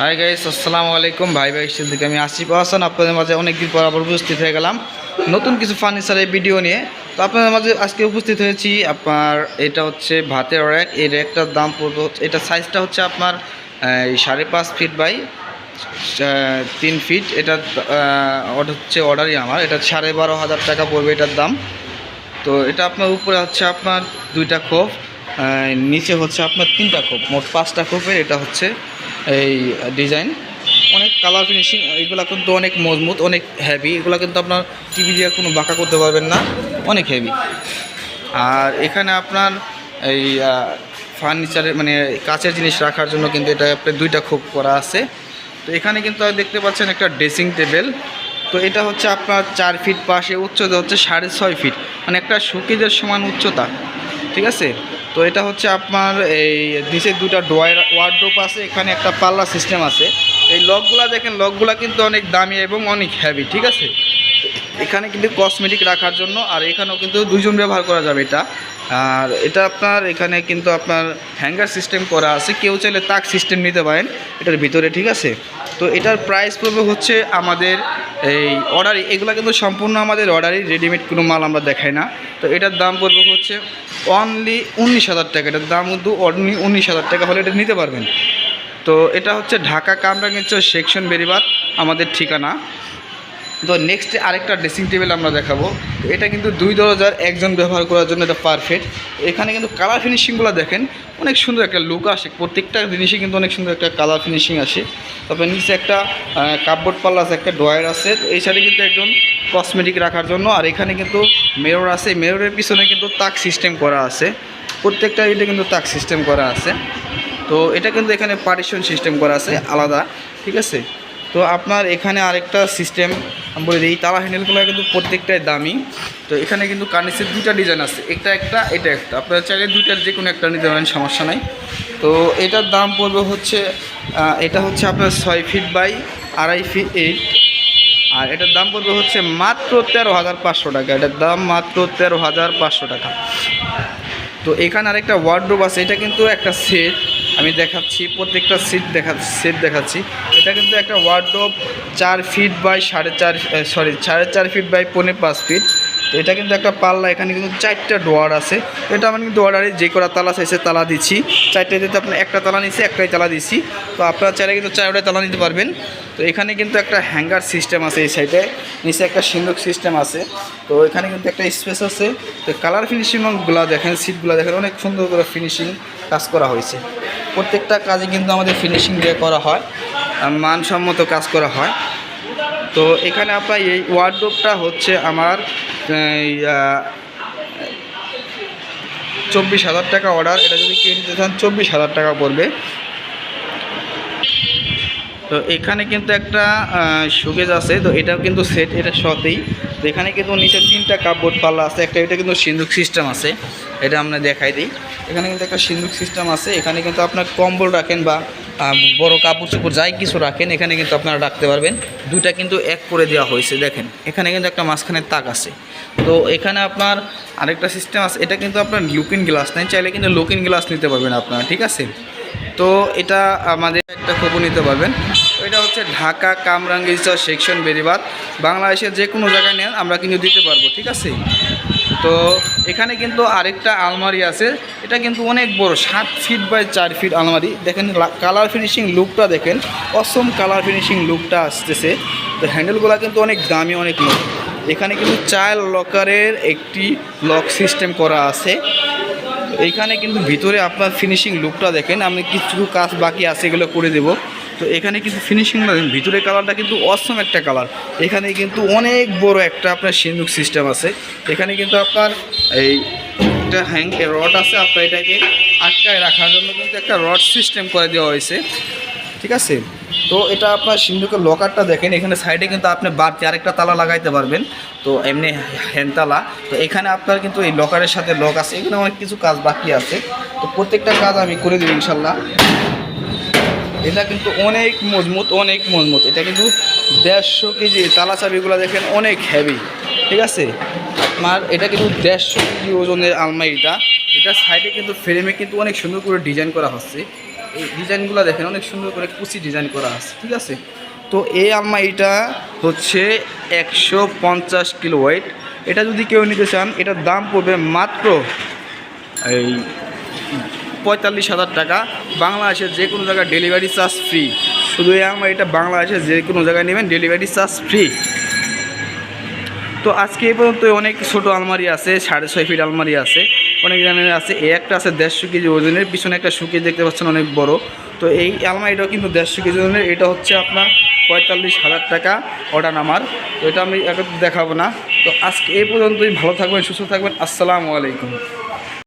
Hi guys আসসালামু আলাইকুম। ভাই ভাই, স্টিল থেকে আমি আসিফ হাসান। আপনাদের মাঝে অনেকদিন পর আবার উপস্থিত হয়ে গেলাম। নতুন কিছু ফার্নিচারের ভিডিও নিয়ে। তো আপনাদের মাঝে আজকে উপস্থিত হয়েছি আপনার, এটা হচ্ছে ভাতের র্যাক। এই র্যাকটার দাম পড়বে এটা সাইজটা হচ্ছে আপনার সাড়ে পাঁচ ফিট বাই তিন ফিট এটা হচ্ছে অর্ডারই আমার। এটা সাড়ে বারো হাজার টাকা পড়বে এটার দাম। তো এটা আপনার উপরে হচ্ছে আপনার দুইটা খোপ। নিচে হচ্ছে আপনার তিনটা খোপ, মোট পাঁচটা খোপের, এটা হচ্ছে এই ডিজাইন অনেক কালার ফিনিশিং এগুলো কিন্তু অনেক মজবুত, অনেক হেভি এগুলো কিন্তু আপনার টিভি দিয়ে কোনো বাঁকা করতে পারবেন না, অনেক হেভি আর এখানে আপনার এই ফার্নিচারের মানে কাছের জিনিস রাখার জন্য কিন্তু এটা আপনার দুইটা খোপ করা আছে। তো এখানে কিন্তু দেখতে পাচ্ছেন একটা ড্রেসিং টেবিল তো এটা হচ্ছে আপনার চার ফিট পাশে, উচ্চতা হচ্ছে সাড়ে ছয় ফিট মানে একটা শোকেজের সমান উচ্চতা, ঠিক আছে? তো এটা হচ্ছে আপনার এই নিচে দুটা ডোয়ার ওয়ার্ড্রোপ আছে, এখানে একটা পাল্লা সিস্টেম আছে। এই লকগুলা দেখেন, লকগুলা কিন্তু অনেক দামি এবং অনেক হ্যাভি ঠিক আছে? এখানে কিন্তু কসমেটিক রাখার জন্য, আর এখানেও কিন্তু দুজন ব্যবহার করা যাবে এটা। আর এটা আপনার এখানে কিন্তু আপনার হ্যাঙ্গার সিস্টেম করা আছে। কেউ চাইলে তাক সিস্টেম নিতে পারেন। এটার ভিতরে ঠিক আছে? তো এটার প্রাইস পড়বে হচ্ছে আমাদের এই অর্ডারই এগুলো কিন্তু সম্পূর্ণ আমাদের অর্ডারই রেডিমেড কোনো মাল আমরা দেখাই না। তো এটার দাম পড়বে হচ্ছে অনলি উনিশ হাজার টাকা। এটার দাম কিন্তু অনলি উনিশ হাজার টাকা হলে এটা নিতে পারবেন। তো এটা হচ্ছে ঢাকা কামরাঙ্গীরচর সেকশন বেরিবাদ, আমাদের ঠিকানা। তো নেক্সট আরেকটা ড্রেসিং টেবিল আমরা দেখাবো। তো এটা কিন্তু দুই দরজার একজন ব্যবহার করার জন্য এটা পারফেক্ট এখানে কিন্তু কালার ফিনিশিংগুলো দেখেন, অনেক সুন্দর একটা লুক আসে। প্রত্যেকটা জিনিসই কিন্তু অনেক সুন্দর একটা কালার ফিনিশিং আসে। তারপরে নিচে একটা কাপবোর্ড পাল্লা আছে, একটা ড্রয়ার আছে। এই সাইডে কিন্তু একজন কসমেটিক রাখার জন্য। আর এখানে কিন্তু মেরর আছে। মেররের পিছনে কিন্তু তাক সিস্টেম করা আছে। প্রত্যেকটা এটা কিন্তু তাক সিস্টেম করা আছে। তো এটা কিন্তু এখানে পার্টিশন সিস্টেম করা আছে, আলাদা। ঠিক আছে? তো আপনার এখানে আরেকটা সিস্টেম আমি বলে দিই, তালা হ্যান্ডেলগুলো কিন্তু প্রত্যেকটাই দামি। তো এখানে কিন্তু কার্নিসের দুইটা ডিজাইন আছে, একটা একটা, এটা একটা। আপনারা চাইলে দুইটার যে কোনো একটা নিতে পারেন, সমস্যা নাই। তো এটার দাম পড়বে হচ্ছে এটা হচ্ছে আপনার ছয় ফিট বাই আড়াই ফিট এইট আর এটার দাম পড়বে হচ্ছে মাত্র তেরো হাজার পাঁচশো টাকা। এটার দাম মাত্র তেরো হাজার পাঁচশো টাকা। তো এখানে আরেকটা ওয়ার্ড্রোব আছে, এটা কিন্তু একটা সেট আমি দেখাচ্ছি, প্রত্যেকটা সিট দেখা সেট দেখাচ্ছি। এটা কিন্তু একটা ওয়ার্ড্রোব চার ফিট বাই সাড়ে চার সরি সাড়ে চার ফিট বাই পৌনে পাঁচ ফিট তো এটা কিন্তু একটা পাল্লা, এখানে কিন্তু চারটা ডোয়ার আছে। এটা আমি কিন্তু অর্ডারে যে করা তালা চাইছে তালা দিচ্ছি। চারটে দিতে আপনার একটা তালা নিচ্ছি একটাই তালা দিচ্ছি। তো আপনারা চাইলে কিন্তু চারটায় তালা নিতে পারবেন। তো এখানে কিন্তু একটা হ্যাঙ্গার সিস্টেম আছে এই সাইডে নিচে একটা সিন্দুক সিস্টেম আছে। তো এখানে কিন্তু একটা স্পেস আছে। তো কালার ফিনিশিংগুলো দেখেন সিটগুলো দেখেন, অনেক সুন্দর করে ফিনিশিং কাজ করা হয়েছে। প্রত্যেকটা কাজে কিন্তু আমাদের ফিনিশিং দিয়ে করা হয় মানসম্মত কাজ করা হয়। তো এখানে আপনার এই ওয়ার্ডরোবটা হচ্ছে আমার চব্বিশ হাজার টাকা অর্ডার এটা যদি কেউ নিতে চান, চব্বিশ হাজার টাকা পড়বে। তো এখানে কিন্তু একটা সুগেজ আছে, তো এটাও কিন্তু সেট এটা সতেই। তো এখানে কিন্তু নিচে তিনটা কাপবোর্ড পাল্লা আছে, একটা এটা কিন্তু সিন্দুক সিস্টেম আছে, এটা আমরা দেখাই দিই। এখানে কিন্তু একটা সিন্দুক সিস্টেম আছে, এখানে কিন্তু আপনার কম্বল রাখেন বা বড় কাপড় চোপড় যাই কিছু রাখেন, এখানে কিন্তু আপনারা রাখতে পারবেন। দুইটা কিন্তু এক করে দেওয়া হয়েছে, দেখেন। এখানে কিন্তু একটা মাঝখানে তাক আছে। তো এখানে আপনার আরেকটা সিস্টেম আছে, এটা কিন্তু আপনার লুকিং গ্লাস নেই চাইলে কিন্তু লুকিং গ্লাস নিতে পারবেন আপনারা, ঠিক আছে? তো এটা আমাদের একটা খবর নিতে পারবেন। হচ্ছে ঢাকা কামরাঙ্গীরচর সেকশন, বেরিবাদ। বাংলাদেশের যে কোনো জায়গায় নেন আমরা কিন্তু দিতে পারব, ঠিক আছে? তো এখানে কিন্তু আরেকটা আলমারি আছে। এটা কিন্তু অনেক বড়, সাত ফিট বাই চার ফিট আলমারি। দেখেন কালার ফিনিশিং লুকটা দেখেন, অসম কালার ফিনিশিং লুকটা আসতেছে। তো হ্যান্ডেলগুলো কিন্তু অনেক দামি, অনেক নতুন। এখানে কিন্তু চাইল্ড লকারের একটি লক সিস্টেম করা আছে। এইখানে কিন্তু ভিতরে আপনার ফিনিশিং লুকটা দেখেন, আমি কিছু কাজ বাকি আছে, এগুলো করে দেব। তো এখানে কিন্তু ফিনিশিং ভিতরে কালারটা কিন্তু অসম একটা কালার এখানে কিন্তু অনেক বড় একটা আপনার সিন্দুক সিস্টেম আছে। এখানে কিন্তু আপনার এই একটা হ্যাং রড আছে, আপনার এটাকে আটকায় রাখার জন্য কিন্তু একটা রড সিস্টেম করে দেওয়া হয়েছে। ঠিক আছে? তো এটা আপনার সিন্ধুকের লকারটা দেখেন, এখানে সাইডে কিন্তু আপনি বাড়তি আরেকটা তালা লাগাইতে পারবেন। তো এমনি হ্যান্ড তালা। তো এখানে আপনার কিন্তু এই লকারের সাথে লক আছে, এখানে অনেক কিছু কাজ বাকি আছে। তো প্রত্যেকটা কাজ আমি করে দেবো ইনশাল্লাহ। এটা কিন্তু অনেক মজবুত অনেক মজবুত। এটা কিন্তু দেড়শো কেজি তালা চাবিগুলো দেখেন অনেক হেভি ঠিক আছে? আপনার এটা কিন্তু দেড়শো কেজি ওজনের আলমারিটা। এটা সাইডে কিন্তু ফ্রেমে কিন্তু অনেক সুন্দর করে ডিজাইন করা হচ্ছে। এই ডিজাইনগুলো দেখেন, অনেক সুন্দর করে কুচি ডিজাইন করা আছে। ঠিক আছে? তো এই আলমারিটা হচ্ছে একশো পঞ্চাশ কিলো ওয়েট এটা যদি কেউ নিতে চান, এটার দাম পড়বে মাত্র এই পঁয়তাল্লিশ হাজার টাকা। বাংলাদেশের যে কোনো জায়গায় ডেলিভারি চার্জ ফ্রি শুধু এই আলমারিটা বাংলাদেশের যে কোনো জায়গায় নেবেন ডেলিভারি চার্জ ফ্রি তো আজকে এই পর্যন্ত অনেক ছোট আলমারি আছে, সাড়ে ছয় ফিট আলমারি আছে, অনেক ধরনের আছে। এই একটা আছে দেড়শো কেজি ওজনের, পিছনে একটা শুকিয়ে দেখতে পাচ্ছেন অনেক বড়। তো এই আলমারিটাও কিন্তু দেড়শো কেজি ওজনের। এটা হচ্ছে আপনার পঁয়তাল্লিশ হাজার টাকা অর্ডার আমার তো এটা আমি এখন দেখাবো না। তো আজকে এই পর্যন্তই। ভালো থাকবেন, সুস্থ থাকবেন। আসসালামু আলাইকুম।